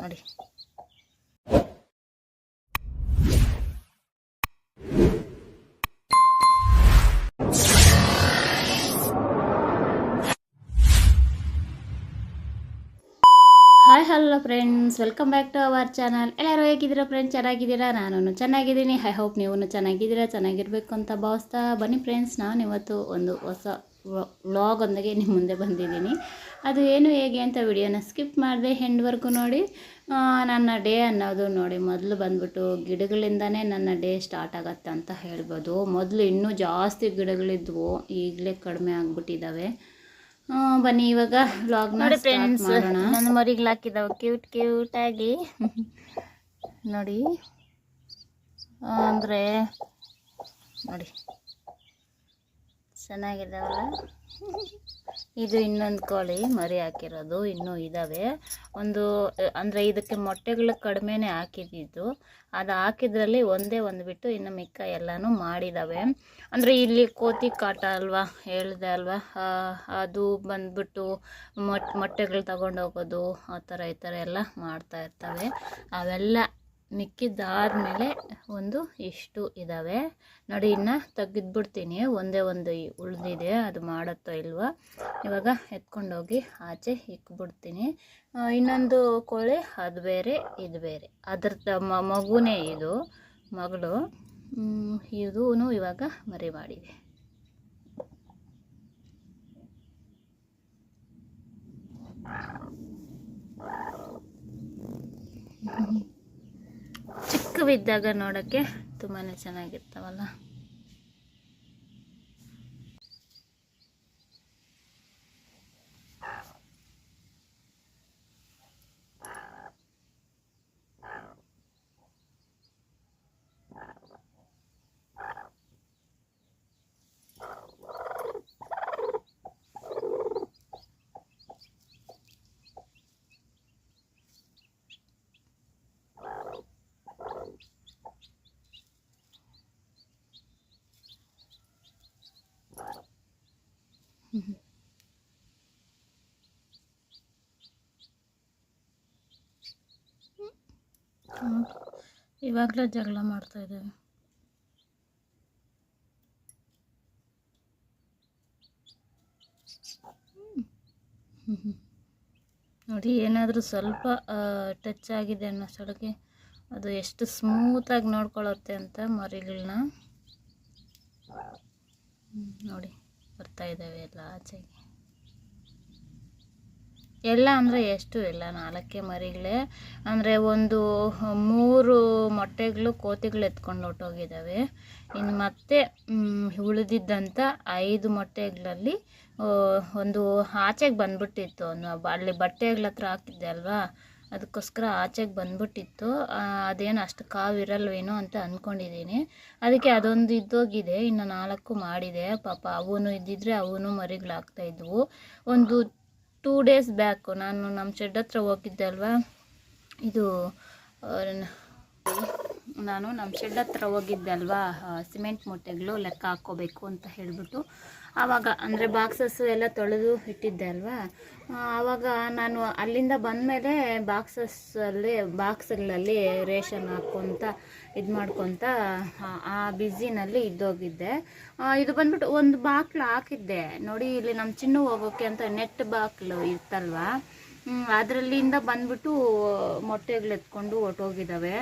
ನೋಡಿ hi, hello friends. Welcome back to our channel. ಎಲ್ಲರೂ ಹೇಗಿದ್ದೀರಾ ಫ್ರೆಂಡ್ಸ್? ಚೆನ್ನಾಗಿದ್ದೀರಾ? ನಾನು ಚೆನ್ನಾಗಿದ್ದೀನಿ. ಐ ಹೋಪ್ ನೀವು ಚೆನ್ನಾಗಿದ್ದೀರಾ, ಚೆನ್ನಾಗಿರಬೇಕು ಅಂತ ಭಾವಿಸ್ತಾ ಬನ್ನಿ ಫ್ರೆಂಡ್ಸ್. ನಾನು ಇವತ್ತು ಒಂದು ಹೊಸ ವ್ಲಾಗ್ ಒಂದಾಗೆ ನಿಮ್ಮ ಮುಂದೆ ಬಂದಿದ್ದೀನಿ. ಅದು ಏನು ಹೇಗೆ ಅಂತ ವಿಡಿಯೋನ ಸ್ಕಿಪ್ ಮಾಡಿದೆ ಹೆಂಡ್ವರೆಗೂ ನೋಡಿ. ನನ್ನ ಡೇ ಅನ್ನೋದು ನೋಡಿ ಮೊದಲು ಬಂದ್ಬಿಟ್ಟು ಗಿಡಗಳಿಂದನೇ ನನ್ನ ಡೇ ಸ್ಟಾರ್ಟ್ ಆಗತ್ತೆ ಅಂತ ಹೇಳ್ಬೋದು. ಮೊದಲು ಇನ್ನೂ ಜಾಸ್ತಿ ಗಿಡಗಳಿದ್ವು ಈಗಲೇ ಕಡಿಮೆ ಆಗಿಬಿಟ್ಟಿದ್ದಾವೆ ಬನ್ನಿ ಇವಾಗ ವ್ಲಾಗ್ ನೋಡಿ ಫ್ರೆಂಡ್ಸ್ ನನ್ನ ಮರಿಗಳು ಹಾಕಿದಾವೆ ಕ್ಯೂಟ್ ಕ್ಯೂಟ್ ಆಗಿ. ನೋಡಿ. ಅಂದರೆ ನೋಡಿ. ಚೆನ್ನಾಗಿದಾವಲ್ಲ ಇದು ಇನ್ನೊಂದು ಕೋಳಿ ಮರಿ ಹಾಕಿರೋದು, ಇನ್ನೂ ಇದ್ದಾವೆ ಒಂದು, ಅಂದರೆ ಇದಕ್ಕೆ ಮೊಟ್ಟೆಗಳು ಕಡಿಮೆನೇ ಹಾಕಿದ್ದಿದ್ದು ಅದು ಹಾಕಿದ್ರಲ್ಲಿ ಒಂದೇ ಒಂದು ಬಿಟ್ಟು ಇನ್ನು ಮಿಕ್ಕ ಎಲ್ಲನೂ ಮಾಡಿದ್ದಾವೆ ಅಂದರೆ ಇಲ್ಲಿ ಕೋತಿ ಕಾಟ ಅಲ್ವಾ, ಹೇಳಿದೆ ಅಲ್ವಾ? ಅದು ಬಂದ್ಬಿಟ್ಟು ಮೊಟ್, ಮೊಟ್ಟೆಗಳು ತಗೊಂಡೋಗೋದು ಆ ಥರ ಈ ಥರ ಎಲ್ಲ ಮಾಡ್ತಾ ಇರ್ತವೆ. ಅವೆಲ್ಲ ಮಿಕ್ಕಿದ್ದಾದಮೇಲೆ ಒಂದು ಇಷ್ಟು ಇದ್ದಾವೆ ನೋಡಿ, ಇನ್ನು ತೆಗೆದ್ಬಿಡ್ತೀನಿ. ಒಂದೇ ಒಂದು ಉಳಿದಿದೆ. ಅದು ಮಾಡುತ್ತೋ ಇಲ್ವೋ? ಇವಾಗ ಎತ್ಕೊಂಡೋಗಿ ಆಚೆ ಇಕ್ಬಿಡ್ತೀನಿ. ಇನ್ನೊಂದು ಕೋಳಿ, ಅದು ಬೇರೆ, ಇದು ಬೇರೆ. ಅದ್ರದ್ದು ಮಗುನೇ ಇದು, ಮಗಳು. ಇದೂ ಇವಾಗ ಮರಿ ಮಾಡಿದೆ ಚಿಕ್ಕವಿದ್ದಾಗ ನೋಡೋಕ್ಕೆ ತುಂಬಾ ಚೆನ್ನಾಗಿರ್ತಾವಲ್ಲ. ಇವಾಗಲೇ ಜಗಳ ಮಾಡ್ತಾ ಇದ್ದೇನೆ ನೋಡಿ, ಏನಾದರೂ ಸ್ವಲ್ಪ ಟಚ್ ಆಗಿದೆ ಅನ್ನೋಷ್ಟೊಳಗೆ ಅದು ಎಷ್ಟು ಸ್ಮೂತಾಗಿ ನೋಡ್ಕೊಳ್ಳುತ್ತೆ ಅಂತ ಮರಿಗಳನ್ನ ನೋಡಿ, ಬರ್ತಾ ಇದ್ದಾವೆ ಎಲ್ಲ ಆಚೆಗೆ. ಎಲ್ಲ ಅಂದರೆ ಎಷ್ಟು ಇಲ್ಲ. ನಾಲ್ಕೇ ಮರಿಗಳೇ. ಅಂದರೆ ಒಂದು ಮೂರು ಮೊಟ್ಟೆಗಳು ಕೋತಿಗಳು ಎತ್ಕೊಂಡು ಹೊಟ್ಟೋಗಿದ್ದಾವೆ ಇನ್ನು ಮತ್ತೆ ಉಳಿದಿದ್ದಂಥ ಐದು ಮೊಟ್ಟೆಗಳಲ್ಲಿ ಒಂದು ಆಚೆಗೆ ಬಂದ್ಬಿಟ್ಟಿತ್ತು. ಅಲ್ಲಿ ಬಟ್ಟೆಗಳ ಹತ್ರ ಹಾಕಿದ್ದೆ ಅಲ್ವಾ? ಅದಕ್ಕೋಸ್ಕರ ಆಚೆಗೆ ಬಂದ್ಬಿಟ್ಟಿತ್ತು. ಅದೇನು ಅಷ್ಟು ಕಾವಿರಲ್ವೇನೋ ಅಂತ ಅಂದ್ಕೊಂಡಿದ್ದೀನಿ ಅದಕ್ಕೆ ಅದೊಂದು ಇದ್ದೋಗಿದೆ. ಇನ್ನು ನಾಲ್ಕು ಮಾಡಿದೆ. ಪಾಪ ಅವನು ಇದ್ದಿದ್ರೆ ಅವನು ಮರಿಗಳಾಗ್ತಾಯಿದ್ವು ಒಂದು ಟೂ ಡೇಸ್ ಬ್ಯಾಕು ನಾನು ನಮ್ಮ ಶೆಡ್ ಹತ್ರ ಹೋಗಿದ್ದೆ ಅಲ್ವಾ? ಇದು ನಾನು ನಮ್ಮ ಶೆಡ್ ಹತ್ರ ಹೋಗಿದ್ದೆ ಅಲ್ವಾ? ಸಿಮೆಂಟ್ ಮೂಟೆಗಳು ಲೆಕ್ಕ ಹಾಕ್ಕೋಬೇಕು ಅಂತ ಹೇಳಿಬಿಟ್ಟು. ಆವಾಗ ಅಂದರೆ ಬಾಕ್ಸಸ್ಸು ಎಲ್ಲ ತೊಳೆದು ಇಟ್ಟಿದ್ದೆ ಅಲ್ವಾ? ಆವಾಗ ನಾನು ಅಲ್ಲಿಂದ ಬಂದಮೇಲೆ ಬಾಕ್ಸಸ್ಸಲ್ಲಿ ಬಾಕ್ಸ್ಗಳಲ್ಲಿ ರೇಷನ್ ಹಾಕ್ಕೊತ, ಇದು ಮಾಡ್ಕೊತ, ಆ- ಬಿಸಿನಲ್ಲಿ ಇದ್ದೋಗಿದ್ದೆ. ಇದು ಬಂದ್ಬಿಟ್ಟು ಒಂದು ಬಾಕ್ಲು ಹಾಕಿದ್ದೆ. ನೋಡಿ, ಇಲ್ಲಿ ನಮ್ಮ ಚಿನ್ನು ಹೋಗೋಕ್ಕೆ ಅಂತ ನೆಟ್ ಬಾಕ್ಲು ಇರ್ತಲ್ವಾ ಅದರಲ್ಲಿಂದ ಬಂದ್ಬಿಟ್ಟು ಮೊಟ್ಟೆಗಳು ಎತ್ಕೊಂಡು ಹೊಟ್ಟೋಗಿದ್ದಾವೆ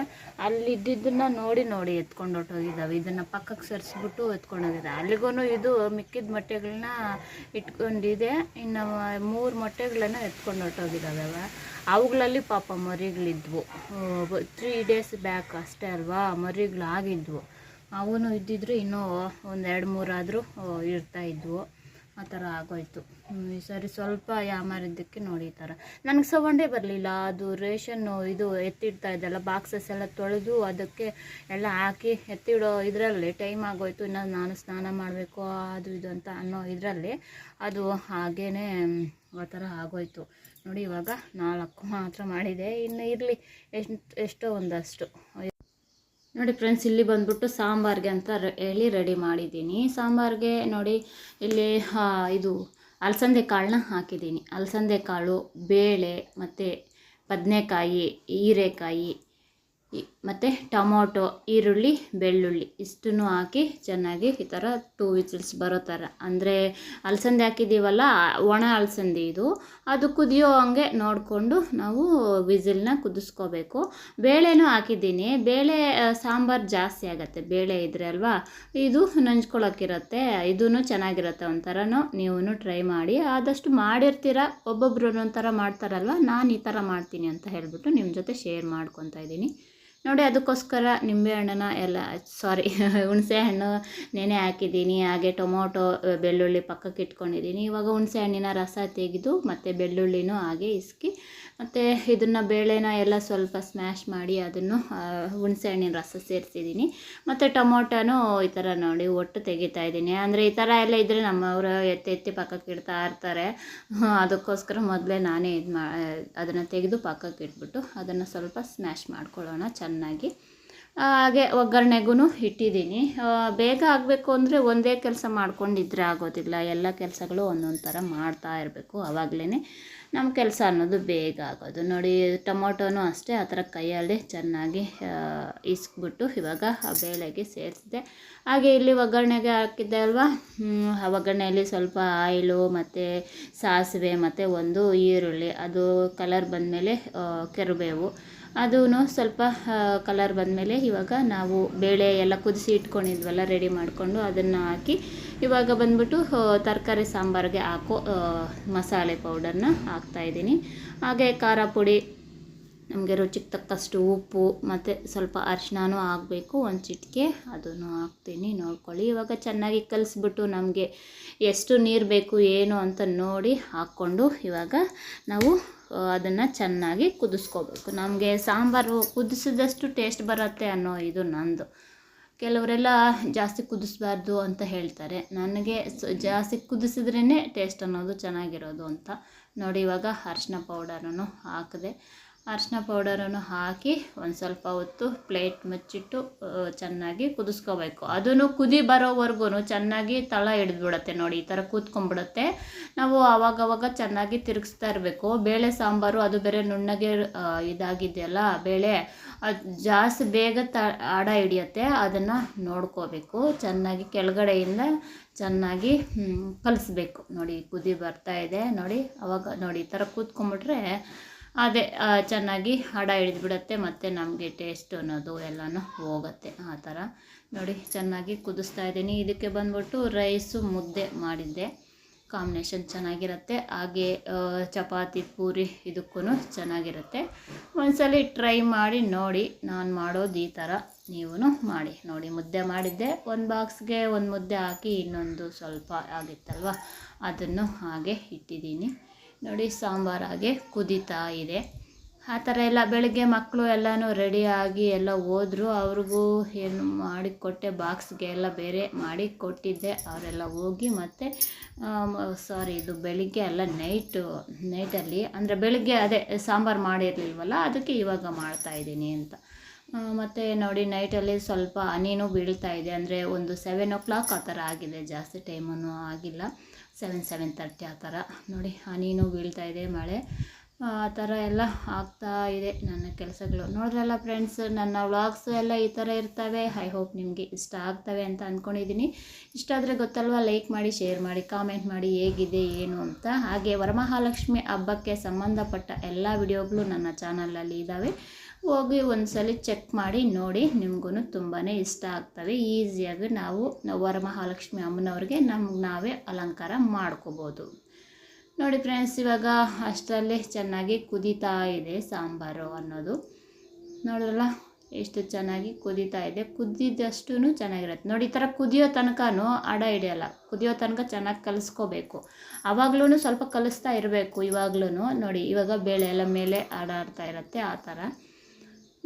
ಅಲ್ಲಿ ಇದ್ದಿದ್ದನ್ನ ನೋಡಿ ನೋಡಿ ಎತ್ಕೊಂಡು ಹೊಟ್ಟೋಗಿದ್ದಾವೆ ಇದನ್ನು ಪಕ್ಕಕ್ಕೆ ಸರಿಸ್ಬಿಟ್ಟು ಎತ್ಕೊಂಡು ಹೋಗಿದ್ದಾವೆ ಅಲ್ಲಿಗೂ ಇದು ಮಿಕ್ಕಿದ ಮೊಟ್ಟೆಗಳನ್ನ ಇಟ್ಕೊಂಡಿದೆ. ಇನ್ನು ಮೂರು ಮೊಟ್ಟೆಗಳನ್ನು ಎತ್ಕೊಂಡು ಹೊಟ್ಟೋಗಿದ್ದಾವೆ ಅವ. ಅವುಗಳಲ್ಲಿ ಪಾಪ ಮರಿಗಳಿದ್ವು. ತ್ರೀ ಡೇಸ್ ಬ್ಯಾಕ್ ಅಷ್ಟೇ ಅಲ್ವಾ? ಮರಿಗಳಾಗಿದ್ವು. ಅವನು ಇದ್ದಿದ್ರು ಇನ್ನೂ ಒಂದೆರಡು ಮೂರಾದರೂ ಇರ್ತಾಯಿದ್ವು ಆ ಥರ ಆಗೋಯ್ತು. ಈ ಸರಿ ಸ್ವಲ್ಪ ಯಾಮಾರಿದ್ದಕ್ಕೆ ನೋಡಿ ಈ ಥರ. ನನಗೆ ಸೌಂಡೇ ಬರಲಿಲ್ಲ, ಅದು ರೇಷನ್ನು ಇದು ಎತ್ತಿಡ್ತಾ ಇದ್ದಲ್ಲ ಬಾಕ್ಸಸ್ ಎಲ್ಲ ತೊಳೆದು ಅದಕ್ಕೆ ಎಲ್ಲ ಹಾಕಿ ಎತ್ತಿಡೋ ಇದರಲ್ಲಿ ಟೈಮ್ ಆಗೋಯ್ತು ಇನ್ನು ನಾನು ಸ್ನಾನ ಮಾಡಬೇಕು, ಅದು ಇದು ಅಂತ ಅನ್ನೋ ಇದರಲ್ಲಿ ಅದು ಹಾಗೇ ಆ ಥರ ಆಗೋಯ್ತು. ನೋಡಿ ಇವಾಗ ನಾಲ್ಕು ಮಾತ್ರ ಮಾಡಿದೆ, ಇನ್ನು ಇರಲಿ, ಎಷ್ಟು, ಎಷ್ಟೋ ಒಂದಷ್ಟು. ನೋಡಿ ಫ್ರೆಂಡ್ಸ್ ಇಲ್ಲಿ ಬಂದ್ಬಿಟ್ಟು ಸಾಂಬಾರ್ಗೆ ಅಂತ ಹೇಳಿ ರೆಡಿ ಮಾಡಿದ್ದೀನಿ. ಸಾಂಬಾರ್ಗೆ ನೋಡಿ, ಇಲ್ಲಿ ಇದು ಅಲಸಂದೆ ಕಾಳನ್ನ ಹಾಕಿದ್ದೀನಿ. ಅಲಸಂದೆ ಕಾಳು ಬೇಳೆ ಮತ್ತು ಬದನೆಕಾಯಿ ಹೀರೆಕಾಯಿ ಮತ್ತು ಟೊಮೊಟೊ, ಈರುಳ್ಳಿ, ಬೆಳ್ಳುಳ್ಳಿ ಇಷ್ಟನ್ನು ಹಾಕಿ ಚೆನ್ನಾಗಿ ಈ ಥರ ಟೂ ವಿಸಿಲ್ಸ್ ಬರೋ ಥರ. ಅಂದರೆ ಅಲಸಂದೆ ಹಾಕಿದ್ದೀವಲ್ಲ ಒಣ ಅಲಸಂದೆ ಇದು, ಅದು ಕುದಿಯೋ ಹಂಗೆ ನೋಡಿಕೊಂಡು ನಾವು ವಿಸಿಲ್ನ ಕುದಿಸ್ಕೋಬೇಕು. ಬೇಳೆನೂ ಹಾಕಿದ್ದೀನಿ. ಬೇಳೆ ಸಾಂಬಾರು ಜಾಸ್ತಿ ಆಗುತ್ತೆ. ಬೇಳೆ ಇದ್ರೆ ಅಲ್ವಾ? ಇದು ನಂಚ್ಕೊಳಕ್ಕಿರುತ್ತೆ ಇದೂ ಚೆನ್ನಾಗಿರುತ್ತೆ ಒಂಥರನೂ. ನೀವು ಟ್ರೈ ಮಾಡಿ. ಆದಷ್ಟು ಮಾಡಿರ್ತೀರ? ಒಬ್ಬೊಬ್ರು ಒಂಥರ ಮಾಡ್ತಾರಲ್ವ? ನಾನು ಈ ಥರ ಮಾಡ್ತೀನಿ ಅಂತ ಹೇಳಿಬಿಟ್ಟು ನಿಮ್ಮ ಜೊತೆ ಶೇರ್ ಮಾಡ್ಕೊತಾ ಇದ್ದೀನಿ. ನೋಡಿ, ಅದಕ್ಕೋಸ್ಕರ ನಿಂಬೆ ಹಣ್ಣನ್ನ ಎಲ್ಲ ಸಾರಿ ಹುಣಸೆ ಹಣ್ಣು ನೆನೆ ಹಾಕಿದ್ದೀನಿ. ಹಾಗೆ ಟೊಮೊಟೊ, ಬೆಳ್ಳುಳ್ಳಿ ಪಕ್ಕಕ್ಕೆ ಇಟ್ಕೊಂಡಿದ್ದೀನಿ. ಇವಾಗ ಹುಣಸೆ ಹಣ್ಣಿನ ರಸ ತೆಗೆದು ಮತ್ತು ಬೆಳ್ಳುಳ್ಳಿನೂ ಹಾಗೆ ಇಸ್ಕಿ ಮತ್ತು ಇದನ್ನು ಬೇಳೆನ ಎಲ್ಲ ಸ್ವಲ್ಪ ಸ್ಮ್ಯಾಶ್ ಮಾಡಿ ಅದನ್ನು ಹುಣಸೆಹಣ್ಣಿನ ಹುಣಸೆ ಹಣ್ಣಿನ ರಸ ಸೇರಿಸಿದ್ದೀನಿ. ಮತ್ತು ಟೊಮೊಟೊನೂ ಈ ಥರ ನೋಡಿ ಒಟ್ಟು ತೆಗಿತಾ ಇದ್ದೀನಿ. ಅಂದರೆ ಈ ಥರ ಎಲ್ಲ ಇದ್ದರೆ ನಮ್ಮವರು ಎತ್ತಿ ಎತ್ತಿ ಪಕ್ಕಕ್ಕೆ ಇಡ್ತಾ ಇರ್ತಾರೆ. ಅದಕ್ಕೋಸ್ಕರ ಮೊದಲೇ ನಾನೇ ಇದು ಮಾ ಅದನ್ನು ತೆಗೆದು ಪಕ್ಕಕ್ಕೆ ಇಟ್ಬಿಟ್ಟು ಅದನ್ನು ಸ್ವಲ್ಪ ಸ್ಮ್ಯಾಶ್ ಮಾಡ್ಕೊಳ್ಳೋಣ ಚೆನ್ನಾಗಿ. ಹಾಗೆ ಒಗ್ಗರಣೆಗೂ ಇಟ್ಟಿದ್ದೀನಿ. ಬೇಗ ಆಗಬೇಕು ಅಂದರೆ ಒಂದೇ ಕೆಲಸ ಮಾಡ್ಕೊಂಡಿದ್ರೆ ಆಗೋದಿಲ್ಲ. ಎಲ್ಲ ಕೆಲಸಗಳು ಒಂದೊಂದು ಥರ ಮಾಡ್ತಾ ಇರಬೇಕು. ಆವಾಗಲೇ ನಮ್ಮ ಕೆಲಸ ಅನ್ನೋದು ಬೇಗ ಆಗೋದು. ನೋಡಿ, ಟೊಮೊಟೊನೂ ಅಷ್ಟೇ ಆ ಥರ ಕೈಯಲ್ಲಿ ಚೆನ್ನಾಗಿ ಇಸ್ಕ್ಬಿಟ್ಟು ಇವಾಗ ಆ ಬೇಳೆಗೆ ಸೇರಿಸಿದೆ. ಹಾಗೆ ಇಲ್ಲಿ ಒಗ್ಗರಣೆಗೆ ಹಾಕಿದ್ದೆ ಅಲ್ವಾ? ಆ ಒಗ್ಗರಣೆಯಲ್ಲಿ ಸ್ವಲ್ಪ ಆಯಿಲು ಮತ್ತು ಸಾಸಿವೆ ಮತ್ತು ಒಂದು ಈರುಳ್ಳಿ. ಅದು ಕಲರ್ ಬಂದಮೇಲೆ ಕೆರುಬೇವು. ಅದೂ ಸ್ವಲ್ಪ ಕಲರ್ ಬಂದಮೇಲೆ ಇವಾಗ ನಾವು ಬೇಳೆ ಎಲ್ಲ ಕುದಿಸಿ ಇಟ್ಕೊಂಡಿದ್ವಲ್ಲ ರೆಡಿ ಮಾಡಿಕೊಂಡು ಅದನ್ನು ಹಾಕಿ ಇವಾಗ ಬಂದ್ಬಿಟ್ಟು ತರಕಾರಿ ಸಾಂಬಾರಿಗೆ ಹಾಕೋ ಮಸಾಲೆ ಪೌಡರ್ನ ಹಾಕ್ತಾಯಿದ್ದೀನಿ ಹಾಗೆ ಖಾರ ಪುಡಿ, ನಮಗೆ ರುಚಿಗೆ ತಕ್ಕಷ್ಟು ಉಪ್ಪು ಮತ್ತು ಸ್ವಲ್ಪ ಅರಿಶಿನೂ ಹಾಕಬೇಕು. ಒಂದು ಚಿಟಿಕೆ ಅದನ್ನು ಹಾಕ್ತೀನಿ, ನೋಡ್ಕೊಳ್ಳಿ. ಇವಾಗ ಚೆನ್ನಾಗಿ ಕಲಿಸ್ಬಿಟ್ಟು ನಮಗೆ ಎಷ್ಟು ನೀರು ಬೇಕು, ಏನು ಅಂತ ನೋಡಿ ಹಾಕ್ಕೊಂಡು ಇವಾಗ ನಾವು ಅದನ್ನು ಚೆನ್ನಾಗಿ ಕುದಿಸ್ಕೋಬೇಕು. ನಮಗೆ ಸಾಂಬಾರು ಕುದಿಸಿದಷ್ಟು ಟೇಸ್ಟ್ ಬರುತ್ತೆ ಅನ್ನೋ ಇದು ನಂದು. ಕೆಲವರೆಲ್ಲ ಜಾಸ್ತಿ ಕುದಿಸ್ಬಾರ್ದು ಅಂತ ಹೇಳ್ತಾರೆ. ನನಗೆ ಜಾಸ್ತಿ ಕುದಿಸಿದ್ರೇ ಟೇಸ್ಟ್ ಅನ್ನೋದು ಚೆನ್ನಾಗಿರೋದು ಅಂತ. ನೋಡಿ ಇವಾಗ ಅರಿಶಿನ ಪೌಡರನ್ನು ಹಾಕಿದೆ. ಅರಿಶಿನ ಪೌಡರನ್ನು ಹಾಕಿ ಒಂದು ಸ್ವಲ್ಪ ಹೊತ್ತು ಪ್ಲೇಟ್ ಮುಚ್ಚಿಟ್ಟು ಚೆನ್ನಾಗಿ ಕುದಿಸ್ಕೋಬೇಕು. ಅದನ್ನು ಕುದಿ ಬರೋವರೆಗೂ ಚೆನ್ನಾಗಿ ತಳ ಹಿಡಿದ್ಬಿಡತ್ತೆ ನೋಡಿ, ಈ ಥರ ಕೂತ್ಕೊಂಡ್ಬಿಡುತ್ತೆ ನಾವು ಆವಾಗವಾಗ ಚೆನ್ನಾಗಿ ತಿರುಗಿಸ್ತಾ ಇರಬೇಕು. ಬೇಳೆ ಸಾಂಬಾರು, ಅದು ಬೇರೆ ನುಣ್ಣಗೆ ಇದಾಗಿದೆಯಲ್ಲ ಬೇಳೆ, ಅದು ಜಾಸ್ತಿ ಬೇಗ ತ, ಆಡ ಹಿಡಿಯುತ್ತೆ. ಅದನ್ನು ನೋಡ್ಕೋಬೇಕು. ಚೆನ್ನಾಗಿ ಕೆಳಗಡೆಯಿಂದ ಚೆನ್ನಾಗಿ ಕಲಿಸ್ಬೇಕು. ನೋಡಿ, ಕುದಿ ಬರ್ತಾ ಇದೆ. ನೋಡಿ, ಅವಾಗ ನೋಡಿ, ಈ ಥರ ಕೂತ್ಕೊಂಡ್ಬಿಟ್ರೆ ಅದೇ ಚೆನ್ನಾಗಿ ಹಡ ಹಿಡಿದ್ಬಿಡತ್ತೆ, ಮತ್ತು ನಮಗೆ ಟೇಸ್ಟ್ ಅನ್ನೋದು ಎಲ್ಲನೂ ಹೋಗುತ್ತೆ ಆ ಥರ. ನೋಡಿ, ಚೆನ್ನಾಗಿ ಕುದಿಸ್ತಾ ಇದ್ದೀನಿ. ಇದಕ್ಕೆ ಬಂದ್ಬಿಟ್ಟು ರೈಸು ಮುದ್ದೆ ಮಾಡಿದ್ದೆ. ಕಾಂಬಿನೇಷನ್ ಚೆನ್ನಾಗಿರುತ್ತೆ. ಹಾಗೆ ಚಪಾತಿ, ಪೂರಿ ಇದಕ್ಕೂ ಚೆನ್ನಾಗಿರುತ್ತೆ. ಒಂದ್ಸಲಿ ಟ್ರೈ ಮಾಡಿ ನೋಡಿ, ನಾನು ಮಾಡೋದು ಈ ಥರ ನೀವು ಮಾಡಿ. ನೋಡಿ, ಮುದ್ದೆ ಮಾಡಿದ್ದೆ. ಒಂದು ಬಾಕ್ಸ್ಗೆ ಒಂದು ಮುದ್ದೆ ಹಾಕಿ ಇನ್ನೊಂದು ಸ್ವಲ್ಪ ಆಗಿತ್ತಲ್ವ? ಅದನ್ನು ಹಾಗೆ ಇಟ್ಟಿದ್ದೀನಿ. ನೋಡಿ, ಸಾಂಬಾರು ಹಾಗೆ ಕುದೀತಾ ಇದೆ. ಆ ಥರ ಎಲ್ಲ ಬೆಳಗ್ಗೆ ಮಕ್ಕಳು ಎಲ್ಲನೂ ರೆಡಿಯಾಗಿ ಎಲ್ಲ ಹೋದ್ರು. ಅವ್ರಿಗೂ ಏನು ಮಾಡಿ ಕೊಟ್ಟೆ ಬಾಕ್ಸ್ಗೆ ಎಲ್ಲ ಬೇರೆ ಮಾಡಿ ಕೊಟ್ಟಿದ್ದೆ. ಅವರೆಲ್ಲ ಹೋಗಿ ಮತ್ತು ಸಾರಿ ಇದು ಬೆಳಿಗ್ಗೆ ಅಲ್ಲ ನೈಟು ನೈಟಲ್ಲಿ ಅಂದರೆ ಬೆಳಿಗ್ಗೆ ಅದೇ ಸಾಂಬಾರು ಮಾಡಿರಲಿಲ್ವಲ್ಲ, ಅದಕ್ಕೆ ಇವಾಗ ಮಾಡ್ತಾಯಿದ್ದೀನಿ ಅಂತ. ಮತ್ತು ನೋಡಿ ನೈಟಲ್ಲಿ ಸ್ವಲ್ಪ ಹನಿನೂ ಬೀಳ್ತಾ ಇದೆ. ಅಂದರೆ ಒಂದು ಸೆವೆನ್ ಓ ಕ್ಲಾಕ್ ಆ ಥರ ಆಗಿದೆ. ಜಾಸ್ತಿ ಟೈಮನ್ನು ಆಗಿಲ್ಲ. ಸೆವೆನ್ ಸೆವೆನ್ ತರ್ಟಿ ಆ ಥರ. ನೋಡಿ, ಹನಿನೂ ಬೀಳ್ತಾ ಇದೆ, ಮಳೆ. ಆ ಥರ ಎಲ್ಲ ಆಗ್ತಾ ಇದೆ ನನ್ನ ಕೆಲಸಗಳು. ನೋಡಿದ್ರಲ್ಲ ಫ್ರೆಂಡ್ಸ್ ನನ್ನ ವ್ಲಾಗ್ಸ್ ಎಲ್ಲ ಈ ಥರ ಇರ್ತವೆ. ಐ ಹೋಪ್ ನಿಮಗೆ ಇಷ್ಟ ಆಗ್ತವೆ ಅಂತ ಅಂದ್ಕೊಂಡಿದ್ದೀನಿ ಇಷ್ಟ ಆದರೆ ಗೊತ್ತಲ್ವ ಲೈಕ್ ಮಾಡಿ ಶೇರ್ ಮಾಡಿ ಕಾಮೆಂಟ್ ಮಾಡಿ ಹೇಗಿದೆ, ಏನು ಅಂತ. ಹಾಗೆ ವರಮಹಾಲಕ್ಷ್ಮಿ ಹಬ್ಬಕ್ಕೆ ಸಂಬಂಧಪಟ್ಟ ಎಲ್ಲ ವಿಡಿಯೋಗಳು ನನ್ನ ಚಾನಲಲ್ಲಿ ಇದ್ದಾವೆ. ಹೋಗಿ ಒಂದ್ಸಲ ಚೆಕ್ ಮಾಡಿ ನೋಡಿ ನಿಮಗೂ ತುಂಬಾ ಇಷ್ಟ ಆಗ್ತವೆ. ಈಸಿಯಾಗಿ ನಾವು ವರಮಹಾಲಕ್ಷ್ಮಿ ಅಮ್ಮನವ್ರಿಗೆ ನಮ್ಗೆ ನಾವೇ ಅಲಂಕಾರ ಮಾಡ್ಕೋಬೋದು. ನೋಡಿ ಫ್ರೆಂಡ್ಸ್ ಇವಾಗ ಅಷ್ಟರಲ್ಲೇ ಚೆನ್ನಾಗಿ ಕುದೀತಾ ಇದೆ ಸಾಂಬಾರು ಅನ್ನೋದು. ನೋಡಿದ್ರಲ್ಲ ಎಷ್ಟು ಚೆನ್ನಾಗಿ ಕುದೀತಾ ಇದೆ. ಕುದ್ದಿದ್ದಷ್ಟು ಚೆನ್ನಾಗಿರುತ್ತೆ. ನೋಡಿ, ಈ ಥರ ಕುದಿಯೋ ತನಕನೂ ಅಡ ಹಿಡಿಯಲ್ಲ. ಕುದಿಯೋ ತನಕ ಚೆನ್ನಾಗಿ ಕಲಿಸ್ಕೋಬೇಕು. ಆವಾಗ್ಲೂ ಸ್ವಲ್ಪ ಕಲಿಸ್ತಾ ಇರಬೇಕು ಇವಾಗ್ಲೂ ನೋಡಿ, ಇವಾಗ ಬೇಳೆ ಎಲ್ಲ ಮೇಲೆ ಆಡಾಡ್ತಾ ಇರುತ್ತೆ, ಆ ಥರ.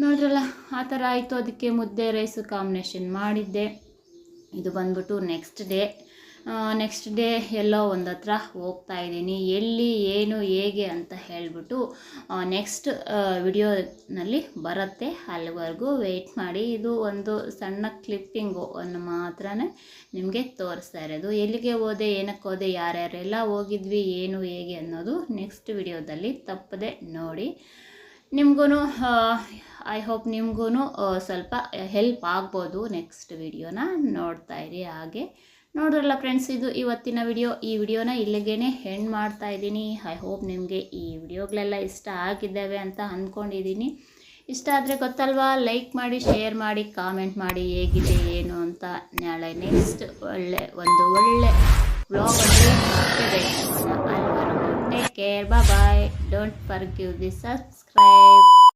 ನೋಡ್ರಲ್ಲ, ಆ ಥರ ಆಯಿತು. ಅದಕ್ಕೆ ಮುದ್ದೆ ರೈಸು ಕಾಂಬಿನೇಷನ್ ಮಾಡಿದ್ದೆ. ಇದು ಬಂದ್ಬಿಟ್ಟು ನೆಕ್ಸ್ಟ್ ಡೇ ನೆಕ್ಸ್ಟ್ ಡೇ ಎಲ್ಲೋ ಒಂದು ಹತ್ರ ಹೋಗ್ತಾ ಇದ್ದೀನಿ. ಎಲ್ಲಿ, ಏನು, ಹೇಗೆ ಅಂತ ಹೇಳಿಬಿಟ್ಟು ನೆಕ್ಸ್ಟ್ ವಿಡಿಯೋನಲ್ಲಿ ಬರುತ್ತೆ. ಅಲ್ಲಿವರೆಗೂ ವೆಯ್ಟ್ ಮಾಡಿ. ಇದು ಒಂದು ಸಣ್ಣ ಕ್ಲಿಪ್ಪಿಂಗು ಅನ್ನು ಮಾತ್ರ ನಿಮಗೆ ತೋರಿಸ್ತಾ ಇರೋದು. ಎಲ್ಲಿಗೆ ಹೋದೆ, ಏನಕ್ಕೆ ಹೋದೆ, ಯಾರ್ಯಾರೆಲ್ಲ ಹೋಗಿದ್ವಿ, ಏನು, ಹೇಗೆ ಅನ್ನೋದು ನೆಕ್ಸ್ಟ್ ವಿಡಿಯೋದಲ್ಲಿ ತಪ್ಪದೆ ನೋಡಿ. ನಿಮಗೂ ಐ ಹೋಪ್ ನಿಮಗೂ ಸ್ವಲ್ಪ ಹೆಲ್ಪ್ ಆಗ್ಬೋದು ನೆಕ್ಸ್ಟ್ ವಿಡಿಯೋನ ನೋಡ್ತಾ ಇರಿ ಹಾಗೆ. ನೋಡ್ರಲ್ಲ ಫ್ರೆಂಡ್ಸ್ ಇದು ಇವತ್ತಿನ ವಿಡಿಯೋ ಈ ವಿಡಿಯೋನ ಇಲ್ಲಿಗೇನೆ ಹೆಣ್ ಮಾಡ್ತಾ ಇದ್ದೀನಿ. ಐ ಹೋಪ್ ನಿಮಗೆ ಈ ವಿಡಿಯೋಗಳೆಲ್ಲ ಇಷ್ಟ ಆಗಿದ್ದಾವೆ ಅಂತ ಅಂದ್ಕೊಂಡಿದ್ದೀನಿ ಇಷ್ಟ ಆದರೆ ಗೊತ್ತಲ್ವಾ? ಲೈಕ್ ಮಾಡಿ ಶೇರ್ ಮಾಡಿ ಕಾಮೆಂಟ್ ಮಾಡಿ ಹೇಗಿದೆ, ಏನು ಅಂತ ನಾಳೆ ನೆಕ್ಸ್ಟ್ ಒಳ್ಳೆ, ಒಂದು ಒಳ್ಳೆ ಅಲ್ಲಿವರೆಗೂ take care bye Don't forgive the subscribe.